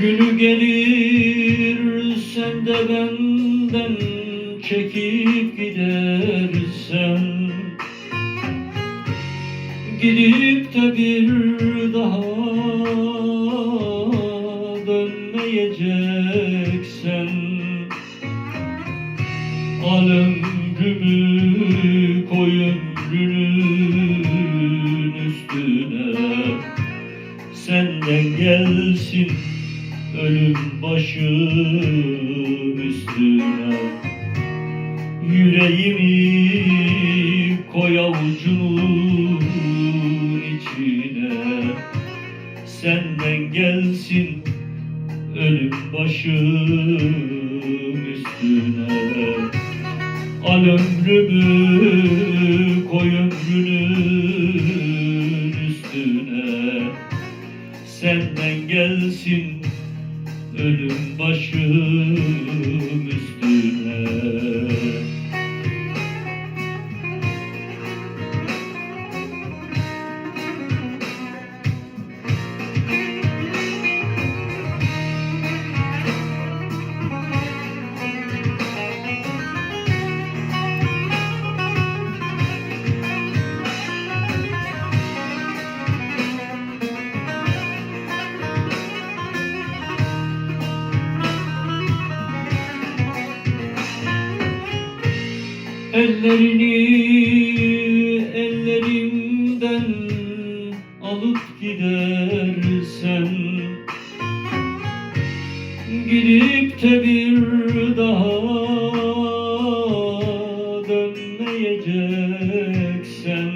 Günü gelir sen de benden çekip gidersen. Gidip de bir daha dönmeyeceksen. Al ömrümü koy ömrünün üstüne. Senden gelsin ölüm başım üstüne. Yüreğimi koy avucunun içine. Senden gelsin ölüm başım üstüne. Al ömrümü koy ömrünün üstüne. Senden gelsin ölüm başım üstüne Ellerini ellerimden alıp gidersen Gidip de bir daha dönmeyeceksen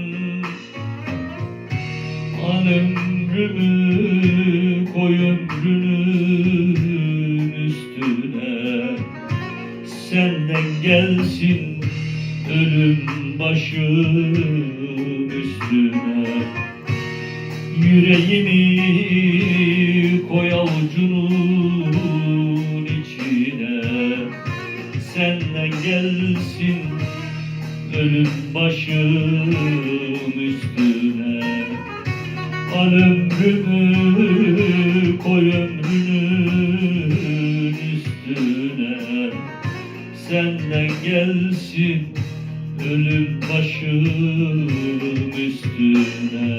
Al ömrümü koy ömrünün üstüne Senden gelsin ölüm başım üstüne. Yüreğimi koy avucunun içine. Senden gelsin ölüm başım üstüne. Al ömrümü koy ömrünün üstüne. Senden gelsin ölüm başım üstüne